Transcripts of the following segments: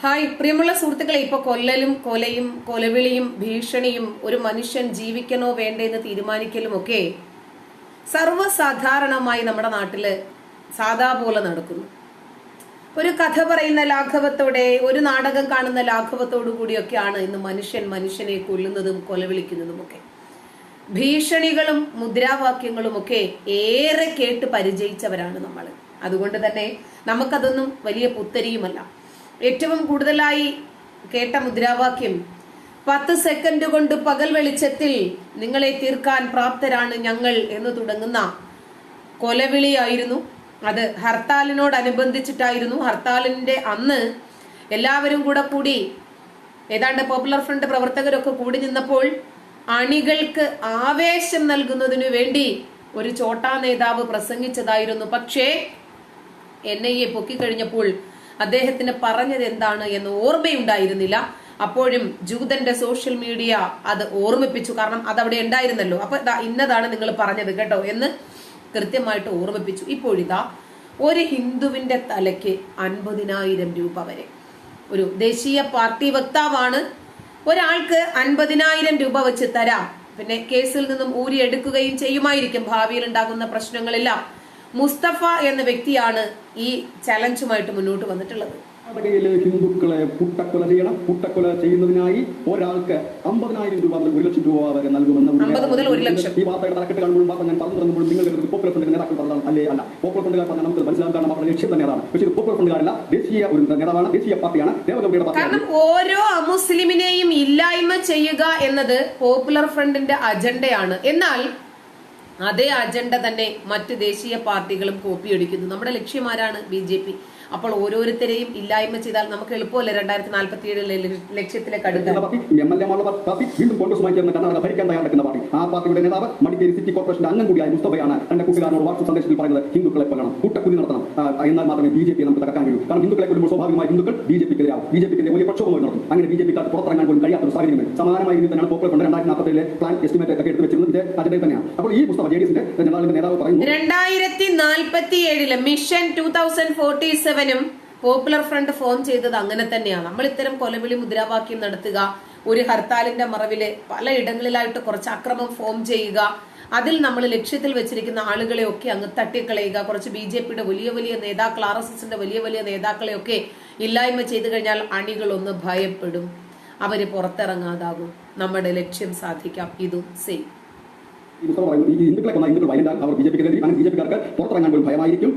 Hi പ്രിയമുള്ള സുഹൃത്തുക്കളെ ഇപ്പൊ കൊല്ലലും കൊലയും കൊലവിളിയും ഭീഷണിയും ഒരു മനുഷ്യൻ ജീവിക്കണോ വേണ്ടേ എന്ന് തീരുമാനിക്കലും ഒക്കെ സർവസാധാരണമായി നമ്മുടെ നാട്ടിൽ സാധാ പോലെ നടക്കുന്നു. ഒരു കഥ പറയുന്ന ലാഘവത്തോടെ ഒരു നാടകം കാണുന്ന ലാഘവത്തോടു കൂടിയൊക്കെയാണ് ഇന്ന് മനുഷ്യൻ മനുഷ്യനെ കൊല്ലുന്നതും കൊലവിളിക്കുന്നതും ഒക്കെ. ഭീഷണികളും മുദ്രാവാക്യങ്ങളും ഒക്കെ ഏറെ കേട്ട് പരിചയിച്ചവരാണ് നമ്മൾ അതുകൊണ്ട് തന്നെ നമുക്കതൊന്നും വലിയ പുത്തരിയുമല്ല. ഏറ്റവും കൂടുതലായി കേട്ട മുദ്രാവാക്യം പത്ത് സെക്കൻഡ് കൊണ്ട് പകൽ വെളിച്ചത്തിൽ നിങ്ങളെ തീർക്കാൻ പ്രാപ്തരാണ് ഞങ്ങൾ എന്ന് തുടങ്ങുന്ന കൊലവിളിയായിരുന്നു അത്. ഹർത്താലിനോടനുബന്ധിച്ചിട്ടായിരുന്നു. ഹർത്താലിന്റെ അന്ന് എല്ലാവരും കൂടെ കൂടി ഏതാണ്ട് പോപ്പുലർ ഫ്രണ്ട് പ്രവർത്തകരൊക്കെ കൂടി നിന്നപ്പോൾ അണികൾക്ക് ആവേശം നൽകുന്നതിനു വേണ്ടി ഒരു ചോട്ടാ നേതാവ് പ്രസംഗിച്ചതായിരുന്നു. പക്ഷേ എൻ ഐ എ പൊക്കിക്കഴിഞ്ഞപ്പോൾ അദ്ദേഹത്തിന് പറഞ്ഞത് എന്താണ് എന്ന് ഓർമ്മയുണ്ടായിരുന്നില്ല. അപ്പോഴും ജൂതന്റെ സോഷ്യൽ മീഡിയ അത് ഓർമ്മിപ്പിച്ചു. കാരണം അത് അവിടെ ഉണ്ടായിരുന്നല്ലോ. അപ്പൊ ഇന്നതാണ് നിങ്ങൾ പറഞ്ഞത് കേട്ടോ എന്ന് കൃത്യമായിട്ട് ഓർമ്മിപ്പിച്ചു. ഇപ്പോഴിതാ ഒരു ഹിന്ദുവിന്റെ തലയ്ക്ക് അൻപതിനായിരം രൂപ വരെ. ഒരു ദേശീയ പാർട്ടി വക്താവാണ്. ഒരാൾക്ക് അൻപതിനായിരം രൂപ വെച്ച് തരാം. പിന്നെ കേസിൽ നിന്നും ഊരിയെടുക്കുകയും ചെയ്യുമായിരിക്കും. ഭാവിയിൽ ഉണ്ടാകുന്ന പ്രശ്നങ്ങളെല്ലാം. മുസ്തഫ എന്ന വ്യക്തിയാണ് ഈ ചലഞ്ചുമായിട്ട് മുന്നോട്ട് വന്നിട്ടുള്ളത്. കർണാടകയിലെ ഹിന്ദുക്കളെ പുട്ടക്കൊല ചെയ്യണം. പുട്ടക്കൊല ചെയ്യുന്നതിനായി ഒരാൾക്ക് അമ്പതിനായിരം രൂപ മുതൽ ഒരു ലക്ഷം രൂപ വരെ നൽകുമെന്ന്. ഈ വാർത്തയുടെ തലക്കെട്ട് വാർത്ത ഞാൻ പറഞ്ഞു തുടങ്ങുമ്പോൾ നിങ്ങൾ പോപ്പുലർ ഫ്രണ്ട് നേതാക്കൾ പറഞ്ഞാൽ അല്ലേ അല്ല. പോപ്പുലർ ഫ്രണ്ടുകാർ പറഞ്ഞാൽ നമുക്ക് മനസ്സിലാക്കാൻ അവരുടെ ലക്ഷ്യം തന്നെയാണ് പക്ഷേ ഇത് പോപ്പുലർ ഫ്രണ്ടുകാരല്ല ദേശീയ ഒരു നേതാവാണ് ദേശീയ പാർട്ടിയാണ് ദേവഗൌഡയുടെ പാർട്ടി കാരണം ഓരോ അമുസ്ലിമിനെയും ഇല്ലായ്മ ചെയ്യുക എന്നത് പോപ്പുലർ ഫ്രണ്ടിന്റെ അജണ്ടയാണ്. എന്നാൽ അതേ അജണ്ട തന്നെ മറ്റ് ദേശീയ പാർട്ടികളും കോപ്പിയടിക്കുന്നു നമ്മുടെ ലക്ഷ്യം ആരാണ്? B J P. അപ്പോൾ ഓരോരുത്തരെയും ഇല്ലായ്മ ചെയ്താൽ നമുക്ക് എളുപ്പമല്ല രണ്ടായിരത്തി നാൽപ്പത്തി ഏഴിലെ ലക്ഷ്യത്തിലേക്ക് അടുക്കാൻ? ആ പാർട്ടിയുടെ നേതാവ് സിറ്റി കോർപ്പറേഷന്റെ കൂടിയായ തന്റെ സന്ദേശത്തിൽ ഹിന്ദുക്കളെ മാത്രമേ നമുക്ക് കാരണം ഹിന്ദുക്കളെ ഹിന്ദുക്കൾ വലിയ അങ്ങനെ കഴിയാത്ത ഒരു സാഹചര്യം സമാനമായി തന്നെയാണ് പ്ലാൻ എസ്റ്റിമേറ്റ് ഒക്കെ എടുത്ത് വെച്ചിരുന്നത് ഇതേ അതിന്റെ തന്നെയാണ്. അപ്പോൾ ഈ രണ്ടായിരത്തി പോപ്പുലർ ഫ്രണ്ട് ഫോം ചെയ്തത് അങ്ങനെ തന്നെയാണ്. നമ്മൾ ഇത്തരം കൊലവിളി മുദ്രാവാക്യം നടത്തുക ഒരു ഹർത്താലിന്റെ മറവിൽ പലയിടങ്ങളിലായിട്ട് കുറച്ച് അക്രമം ഫോം ചെയ്യുക അതിൽ നമ്മൾ ലക്ഷ്യത്തിൽ വെച്ചിരിക്കുന്ന ആളുകളെ ഒക്കെ അങ്ങ് തട്ടിക്കളയുക കുറച്ച് ബി ജെ പിയുടെ വലിയ വലിയ നേതാക്കൾ ആർ എസ് എസിന്റെ വലിയ വലിയ നേതാക്കളെ ഒക്കെ ഇല്ലായ്മ ചെയ്തു കഴിഞ്ഞാൽ അണികളൊന്ന് ഭയപ്പെടും. അവർ പുറത്തിറങ്ങാതാകും. നമ്മുടെ ലക്ഷ്യം സാധിക്കാം. ഇതും സെയിം ഈ പുസ്തകം പറയുന്നത് ഈ ഹിന്ദുക്കളെ കൊന്ന ഹിന്ദുക്കൾ വൈകുന്നേരം അവർ ബി ജെ പിക്ക് അങ്ങനെ ബി ജെ പിക്കാർക്ക് പുറത്തിറങ്ങാൻ പോലും ഭയമായിരിക്കും.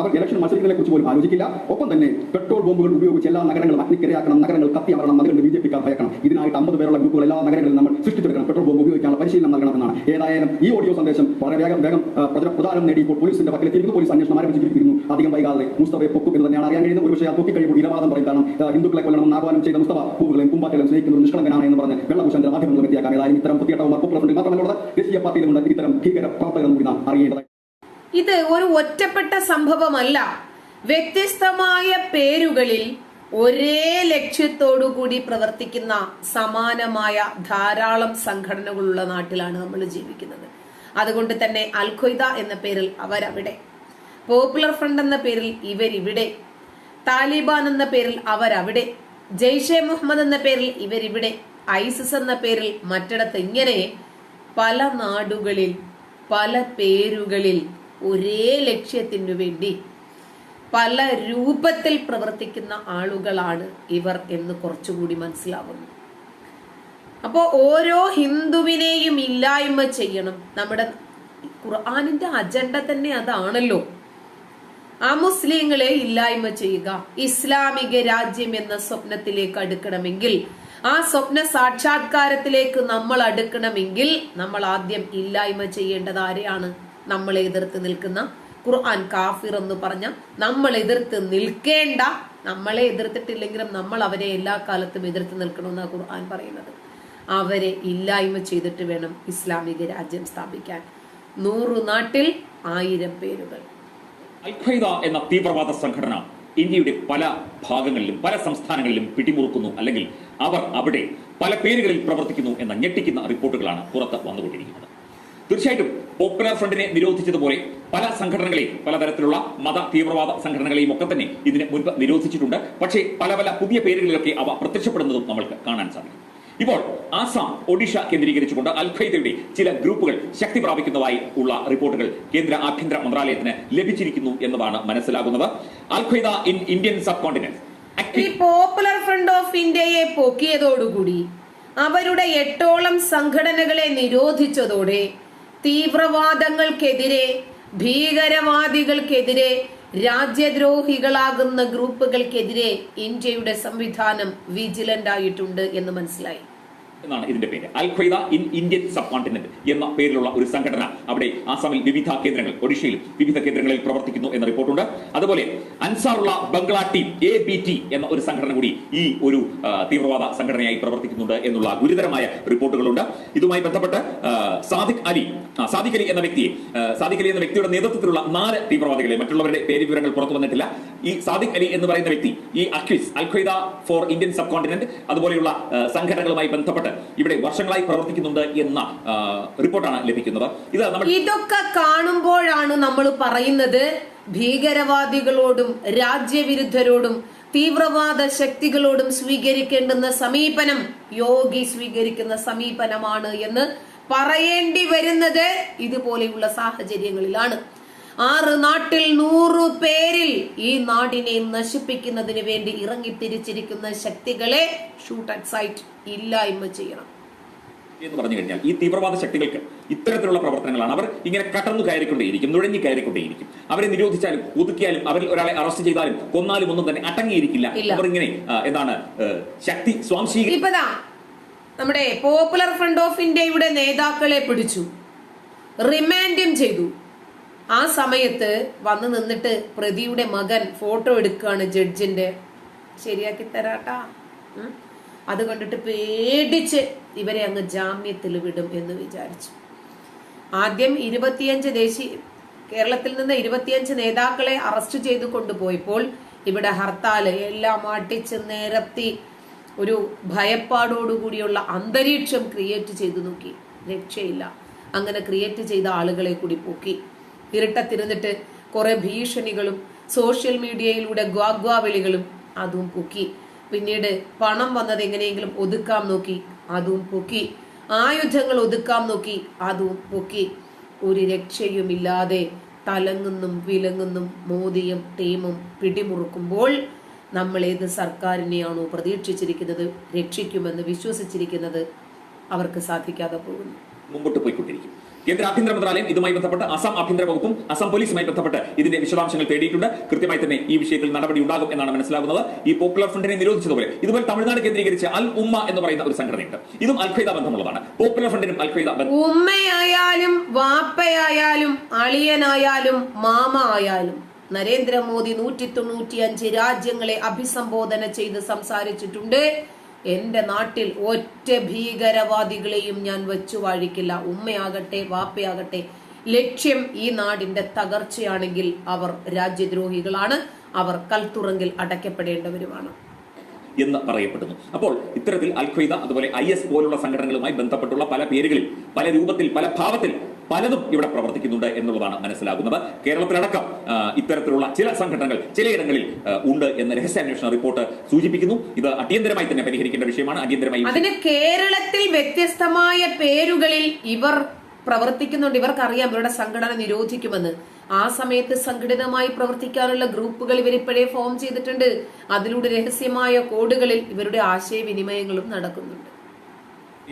അവർ ഇലക്ഷൻ മത്സരിക്കുന്നതിനെ കുറിച്ച് പോലും ആലോചിക്കില്ല. ഒപ്പം തന്നെ പെട്രോൾ ബോംബുകൾ ഉപയോഗിച്ച് എല്ലാ നഗരങ്ങളും അഗ്നിക്കിരയാക്കണം നഗരങ്ങൾ കത്തി അമരണം അതുകൊണ്ട് ബി ജെ പിക്കാർ ഭയക്കണം. ഇതിനായിട്ട് അമ്പത് പേരുള്ള ഗ്രൂപ്പുകൾ എല്ലാ നഗരങ്ങളിലും നമ്മൾ സൃഷ്ടിച്ചെടുക്കണം. പെട്രോൾ ബോംബ് ഉപയോഗിക്കാനുള്ള പരിശീലനം നൽകണമെന്നാണ്. ഏതായാലും ഈ ഓഡിയോ സന്ദേശം വളരെ വേഗം വേഗം പ്രചര- നേടി ഇപ്പോൾ പോലീസിന്റെ പക്കലെത്തിയിരിക്കുന്നു പോലീസ് അന്വേഷണം ആരംഭിച്ചിരിക്കുന്നു. അധികം വൈകാതെ മുസ്തഫയെ പൊക്കും എന്ന് തന്നെയാണ് അറിയാൻ കഴിയുന്നത്. ഒരുപക്ഷെ ആ പൊക്കി കഴിയുമ്പോൾ ഇരവാദം പറയും. കാരണം ഹിന്ദുക്കളെ കൊല്ലണം ആഹ്വാനം ചെയ്ത മുസ്തഫ പൂവുകളെയും കുമ്പാറ്റലും സ്നേഹിക്കുന്നത് നിഷ്കളങ്കനാണ് എന്ന് പറഞ്ഞ് വെള്ളഭൂഷന്റെ മാധ്യമങ്ങളും എത്തിയാക്കാം ഏതായാലും ഇത്തരം പുതിയട്ടവും പോപ്പുലർ ഫ്രണ്ടിൽ മാത്രമല്ല ദേശീയ പാർട്ടിയിലുണ്ട് ഇത്തരം ഭീകര പ്രവർത്തകർ കൂടി നാം അറിയേണ്ടത് ഇത് ഒരു ഒറ്റപ്പെട്ട സംഭവമല്ല. വ്യത്യസ്തമായ പേരുകളിൽ ഒരേ ലക്ഷ്യത്തോടു കൂടി പ്രവർത്തിക്കുന്ന സമാനമായ ധാരാളം സംഘടനകളുള്ള നാട്ടിലാണ് നമ്മൾ ജീവിക്കുന്നത്. അതുകൊണ്ട് തന്നെ അൽഖയ്ദ എന്ന പേരിൽ അവരവിടെ. പോപ്പുലർ ഫ്രണ്ട് എന്ന പേരിൽ ഇവരിവിടെ. താലിബാൻ എന്ന പേരിൽ അവരവിടെ. ജെയ്ഷെ മുഹമ്മദ് എന്ന പേരിൽ ഇവരിവിടെ. ഐസിസ് എന്ന പേരിൽ മറ്റിടത്ത് ഇങ്ങനെ പല നാടുകളിൽ പല പേരുകളിൽ ഒരേ ലക്ഷ്യത്തിനു വേണ്ടി പല രൂപത്തിൽ പ്രവർത്തിക്കുന്ന ആളുകളാണ് ഇവർ എന്ന് കുറച്ചുകൂടി മനസ്സിലാവുന്നു. അപ്പോ ഓരോ ഹിന്ദുവിനെയും ഇല്ലായ്മ ചെയ്യണം. നമ്മുടെ ഖുർആാനിന്റെ അജണ്ട തന്നെ അതാണല്ലോ. ആ മുസ്ലിങ്ങളെ ഇല്ലായ്മ ചെയ്യുക ഇസ്ലാമിക രാജ്യം എന്ന സ്വപ്നത്തിലേക്ക് അടുക്കണമെങ്കിൽ ആ സ്വപ്ന സാക്ഷാത്കാരത്തിലേക്ക് നമ്മൾ അടുക്കണമെങ്കിൽ നമ്മൾ ആദ്യം ഇല്ലായ്മ ചെയ്യേണ്ടത് ആരെയാണ്? നമ്മളെ എതിർത്ത് നിൽക്കുന്ന ഖുർആൻ കാഫിർ എന്ന് പറഞ്ഞ നമ്മൾ എതിർത്ത് നിൽക്കേണ്ട നമ്മളെ എതിർത്തിട്ടില്ലെങ്കിലും നമ്മൾ അവരെ എല്ലാ കാലത്തും എതിർത്ത് നിൽക്കണമെന്നാണ് ഖുർആൻ പറയുന്നത്. അവരെ ഇല്ലായ്മ ചെയ്തിട്ട് വേണം ഇസ്ലാമിക രാജ്യം സ്ഥാപിക്കാൻ. നൂറു നാട്ടിൽ ആയിരം പേരുകൾ. അൽഖൈദ എന്ന തീവ്രവാദ സംഘടന ഇന്ത്യയുടെ പല ഭാഗങ്ങളിലും പല സംസ്ഥാനങ്ങളിലും പിടിമുറുക്കുന്നു. അല്ലെങ്കിൽ അവർ അവിടെ പല പേരുകളിൽ പ്രവർത്തിക്കുന്നു എന്ന ഞെട്ടിക്കുന്ന റിപ്പോർട്ടുകളാണ് പുറത്ത് വന്നുകൊണ്ടിരിക്കുന്നത്. തീർച്ചയായിട്ടും പോപ്പുലർ ഫ്രണ്ടിനെ നിരോധിച്ചതുപോലെ പല സംഘടനകളെയും പലതരത്തിലുള്ള മത തീവ്രവാദ സംഘടനകളെയും ഒക്കെ തന്നെ ഇതിന് മുൻപ് നിരോധിച്ചിട്ടുണ്ട്. പക്ഷേ പല പല പുതിയ പേരുകളിലൊക്കെ അവ പ്രത്യക്ഷപ്പെടുന്നതും നമ്മൾക്ക് കാണാൻ സാധിക്കും. ഇപ്പോൾ ആസാം ഒഡീഷ കേന്ദ്രീകരിച്ചുകൊണ്ട് അൽ ഖൈദയുടെ ചില ഗ്രൂപ്പുകൾ ശക്തി പ്രാപിക്കുന്നതായി ഉള്ള റിപ്പോർട്ടുകൾ കേന്ദ്ര ആഭ്യന്തര മന്ത്രാലയത്തിന് ലഭിച്ചിരിക്കുന്നു എന്നതാണ് മനസ്സിലാകുന്നത്. Al Qaeda in Indian subcontinent Popular Front of ഇന്ത്യയെ പൊക്കിയതോടുകൂടി അവരുടെ എട്ടോളം സംഘടനകളെ നിരോധിച്ചതോടെ തീവ്രവാദങ്ങൾക്കെതിരെ ഭീകരവാദികൾക്കെതിരെ രാജ്യദ്രോഹികളാകുന്ന ഗ്രൂപ്പുകൾക്കെതിരെ ഇന്ത്യയുടെ സംവിധാനം വിജിലന്റ് ആയിട്ടുണ്ട് എന്ന് മനസ്സിലായി. എന്നാണ് ഇതിന്റെ പേര്. Al Qaeda in Indian subcontinent എന്ന പേരിലുള്ള ഒരു സംഘടന അവിടെ ആസാമിൽ വിവിധ കേന്ദ്രങ്ങൾ ഒഡീഷയിലും വിവിധ കേന്ദ്രങ്ങളിൽ പ്രവർത്തിക്കുന്നു എന്ന റിപ്പോർട്ടുണ്ട്. അതുപോലെ Ansarullah Bangla Team A B T എന്ന ഒരു സംഘടന കൂടി ഈ ഒരു തീവ്രവാദ സംഘടനയായി പ്രവർത്തിക്കുന്നുണ്ട് എന്നുള്ള ഗുരുതരമായ റിപ്പോർട്ടുകളുണ്ട്. ഇതുമായി ബന്ധപ്പെട്ട് സാദിഖ് അലി സാദിഖ് അലി എന്ന വ്യക്തിയെ സാദിഖ് അലി എന്ന വ്യക്തിയുടെ നേതൃത്വത്തിലുള്ള നാല് തീവ്രവാദികളെ മറ്റുള്ളവരുടെ പേര് വിവരങ്ങൾ പുറത്തു വന്നിട്ടില്ല. ഈ സാദിഖ് അലി എന്ന് പറയുന്ന വ്യക്തി ഈ AQIS al Qaeda for Indian subcontinent അതുപോലെയുള്ള സംഘടനകളുമായി ബന്ധപ്പെട്ട് ഇവിടെ വർഷങ്ങളായി പ്രവർത്തിക്കുന്നുണ്ട് എന്ന റിപ്പോർട്ടാണ് ലഭിക്കുന്നത്. ഇത് നമ്മൾ ഇതൊക്കെ കാണുമ്പോഴാണ് നമ്മൾ പറയുന്നത് ഭീകരവാദികളോടും രാജ്യവിരുദ്ധരോടും തീവ്രവാദ ശക്തികളോടും സ്വീകരിക്കേണ്ടുന്ന സമീപനം യോഗി സ്വീകരിക്കുന്ന സമീപനമാണ് എന്ന് പറയേണ്ടി വരുന്നത് ഇതുപോലെയുള്ള സാഹചര്യങ്ങളിലാണ്. ആറ് നാട്ടിൽ നൂറു പേരിൽ ഈ നാടിനെ നശിപ്പിക്കുന്നതിന് വേണ്ടി ഇറങ്ങി ഇറങ്ങിത്തിരിച്ചിരിക്കുന്ന ശക്തികളെ ഷൂട്ട് അറ്റ് സൈറ്റ് ഇല്ലായ്മ ചെയ്യണം. എന്ന് പറഞ്ഞു കഴിഞ്ഞാൽ ഈ തീവ്രവാദ ശക്തികൾക്ക് ഇത്തരത്തിലുള്ള പ്രവർത്തനങ്ങളാണ്. അവർ ഇങ്ങനെ കടന്നു കയറിക്കൊണ്ടേയിരിക്കും നുഴഞ്ഞു കയറിക്കൊണ്ടേയിരിക്കും. അവരെ നിരോധിച്ചാലും ഒതുക്കിയാലും അവരിൽ ഒരാളെ അറസ്റ്റ് ചെയ്താലും കൊന്നാലും ഒന്നും തന്നെ അടങ്ങിയിരിക്കില്ല. അവർ ഇങ്ങനെ എന്താണ് ശക്തി സ്വാംശീക ഇപ്പതാ നമ്മുടെ പോപ്പുലർ ഫ്രണ്ട് ഓഫ് ഇന്ത്യയുടെ നേതാക്കളെ പിടിച്ചു. റിമാൻഡും ചെയ്തു. ആ സമയത്ത് വന്ന് നിന്നിട്ട് പ്രതിയുടെ മകൻ ഫോട്ടോ എടുക്കുകയാണ് ജഡ്ജിന്റെ. ശരിയാക്കി തരാട്ടാ. അത് കണ്ടിട്ട് പേടിച്ച് ഇവരെ അങ്ങ് ജാമ്യത്തിൽ വിടും എന്ന് വിചാരിച്ചു. ആദ്യം ഇരുപത്തിയഞ്ച് ദേശീയ കേരളത്തിൽ നിന്ന് ഇരുപത്തിയഞ്ച് നേതാക്കളെ അറസ്റ്റ് ചെയ്തു കൊണ്ടുപോയപ്പോൾ ഇവിടെ ഹർത്താൽ എല്ലാം ആട്ടിച്ച് നിരത്തി ഒരു ഭയപ്പാടോടുകൂടിയുള്ള അന്തരീക്ഷം ക്രിയേറ്റ് ചെയ്തു നോക്കി. രക്ഷയില്ല. അങ്ങനെ ക്രിയേറ്റ് ചെയ്ത ആളുകളെ കൂടി പൊക്കി. ഇരുട്ടത്തിരുന്നിട്ട് കുറെ ഭീഷണികളും സോഷ്യൽ മീഡിയയിലൂടെ ഗ്വാഗ്വാവിളികളും അതും പൊക്കി. പിന്നീട് പണം വന്നത് എങ്ങനെയെങ്കിലും ഒതുക്കാം നോക്കി അതും പൊക്കി. ആയുധങ്ങൾ ഒതുക്കാം നോക്കി അതും പൊക്കി. ഒരു രക്ഷയുമില്ലാതെ തലങ്ങുന്നും വിലങ്ങുന്നും മോദിയും ടീമും പിടിമുറുക്കുമ്പോൾ നമ്മൾ ഏത് സർക്കാരിനെയാണോ പ്രതീക്ഷിച്ചിരിക്കുന്നത് രക്ഷിക്കുമെന്ന് വിശ്വസിച്ചിരിക്കുന്നത് അവർക്ക് സാധിക്കാതെ പോകുന്നു. മുമ്പോട്ട് പോയിക്കൊണ്ടിരിക്കും. കേന്ദ്ര ആഭ്യന്തര മന്ത്രാലയം ഇതുമായി ബന്ധപ്പെട്ട് അസം ആഭ്യന്തര വകുപ്പും അസം പോലീസുമായി ബന്ധപ്പെട്ട് ഇതിന്റെ വിശദാംശങ്ങൾ തേടിയിട്ടുണ്ട്. കൃത്യമായി തന്നെ ഈ വിഷയത്തിൽ നടപടി ഉണ്ടാകും എന്നാണ് മനസ്സിലാകുന്നത്. ഈ പോപ്പുലർ ഫ്രണ്ടിനെ നിരോധിച്ചതുപോലെ ഇതുപോലെ തമിഴ്നാട് കേന്ദ്രീകരിച്ച് അൽ ഉമ്മ എന്ന് പറയുന്ന ഒരു സംഘടനയുണ്ട്. ഇതും അൽ ഖ്വയ്ദ ബന്ധമുള്ളതാണ്. പോപ്പുലർ ഫ്രണ്ടിനും അൽ ഖ്വയ്ദ ബന്ധം ഉമ്മയായാലും വാപ്പയായാലും അളിയനായാലും മാമ ആയാലും നരേന്ദ്രമോദി നൂറ്റി തൊണ്ണൂറ്റി അഞ്ച് രാജ്യങ്ങളെ അഭിസംബോധന ചെയ്ത് സംസാരിച്ചിട്ടുണ്ട്. എന്റെ നാട്ടിൽ ഒറ്റ ഭീകരവാദികളെയും ഞാൻ വെച്ചു വാഴിക്കില്ല. ഉമ്മയാകട്ടെ വാപ്പയാകട്ടെ. ലക്ഷ്യം ഈ നാടിന്റെ തകർച്ചയാണെങ്കിൽ അവർ രാജ്യദ്രോഹികളാണ്. അവർ കൽത്തുറങ്കിൽ അടയ്ക്കപ്പെടേണ്ടവരുമാണ്. എന്ന് പറയപ്പെടുന്നു. അപ്പോൾ ഇത്തരത്തിൽ അൽ അതുപോലെ ഐ എസ് പോലുള്ള സംഘടനകളുമായി ബന്ധപ്പെട്ടുള്ള പല പേരുകളിൽ പല രൂപത്തിൽ പല ഭാവത്തിൽ പലതും ഇവിടെ പ്രവർത്തിക്കുന്നുണ്ട് എന്നുള്ളതാണ് മനസ്സിലാകുന്നത്. കേരളത്തിലടക്കം ഇത്തരത്തിലുള്ള ചില സംഘടനകൾ ചിലയിടങ്ങളിൽ ഉണ്ട് എന്ന് രഹസ്യാന്വേഷണ റിപ്പോർട്ട് സൂചിപ്പിക്കുന്നു. ഇത് അടിയന്തരമായി തന്നെ പരിഹരിക്കേണ്ട വിഷയമാണ്. അടിയന്തരമായി അതിന് കേരളത്തിൽ വ്യത്യസ്തമായ പേരുകളിൽ ഇവർ പ്രവർത്തിക്കുന്നുണ്ട്. ഇവർക്കറിയാം ഇവരുടെ സംഘടന നിരോധിക്കുമെന്ന്. ആ സമയത്ത് സംഘടിതമായി പ്രവർത്തിക്കാനുള്ള ഗ്രൂപ്പുകൾ ഇവരിപ്പോഴേ ഫോം ചെയ്തിട്ടുണ്ട്. അതിലൂടെ രഹസ്യമായ കോഡുകളിൽ ഇവരുടെ ആശയവിനിമയങ്ങളും നടക്കുന്നുണ്ട്.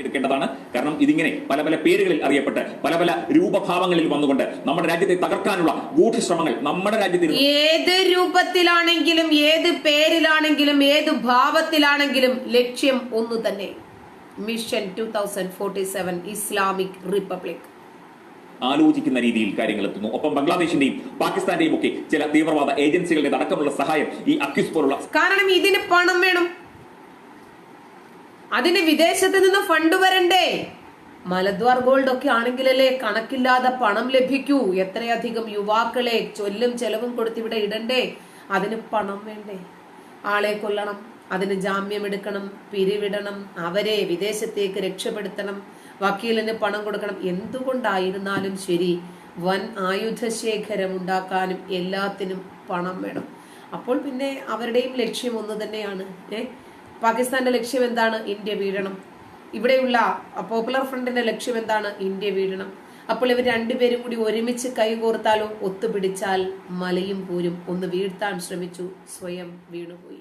എടുക്കേണ്ടതാണ്. കാരണം ഇതിങ്ങനെ പല പല പേരുകളിൽ അറിയപ്പെട്ട് പല പല രൂപഭാവങ്ങളിൽ വന്നുകൊണ്ട് നമ്മുടെ രാജ്യത്തെ തകർക്കാനുള്ള ഗൂഢശ്രമങ്ങൾ നമ്മുടെ രാജ്യത്തിൽ ഏത് രൂപത്തിലാണെങ്കിലും ഏത് പേരിലാണെങ്കിലും ഏത് ഭാവത്തിലാണെങ്കിലും ലക്ഷ്യം ഒന്നു തന്നെ. Mission two thousand forty seven Islamic republic. ആലോചിക്കുന്ന രീതിയിൽ കാര്യങ്ങൾ എത്തുന്നു. ഒപ്പം ബംഗ്ലാദേശിന്റെയും പാകിസ്ഥാന്റെയും ഒക്കെ ചില തീവ്രവാദ ഏജൻസികളുടെ അടക്കമുള്ള സഹായം ഈ അക്യൂസ് പോലുള്ള കാരണം ഇതിന് പണം വേണം. അതിന് വിദേശത്ത് നിന്ന് ഫണ്ട് വരണ്ടേ? മലദ്വാർ ഗോൾഡ് ഒക്കെ ആണെങ്കിലല്ലേ കണക്കില്ലാതെ പണം ലഭിക്കൂ. എത്രയധികം യുവാക്കളെ ചൊല്ലും ചെലവും കൊടുത്ത് ഇവിടെ ഇടണ്ടേ? അതിന് പണം വേണ്ടേ? ആളെ കൊല്ലണം അതിന് ജാമ്യം എടുക്കണം പിരിവിടണം അവരെ വിദേശത്തേക്ക് രക്ഷപ്പെടുത്തണം വക്കീലിന് പണം കൊടുക്കണം. എന്തുകൊണ്ടായിരുന്നാലും ശരി വൻ ആയുധശേഖരം ഉണ്ടാക്കാനും എല്ലാത്തിനും പണം വേണം. അപ്പോൾ പിന്നെ അവരുടെയും ലക്ഷ്യം ഒന്ന് തന്നെയാണ് ഏ? പാകിസ്ഥാന്റെ ലക്ഷ്യം എന്താണ് ഇന്ത്യ വീഴണം. ഇവിടെയുള്ള പോപ്പുലർ ഫ്രണ്ടിന്റെ ലക്ഷ്യം എന്താണ് ഇന്ത്യ വീഴണം. അപ്പോൾ ഇവർ രണ്ടുപേരും കൂടി ഒരുമിച്ച് കൈകോർത്താലോ ഒത്തുപിടിച്ചാൽ മലയും പോരും. ഒന്ന് വീഴ്ത്താൻ ശ്രമിച്ചു. സ്വയം വീണുപോയി.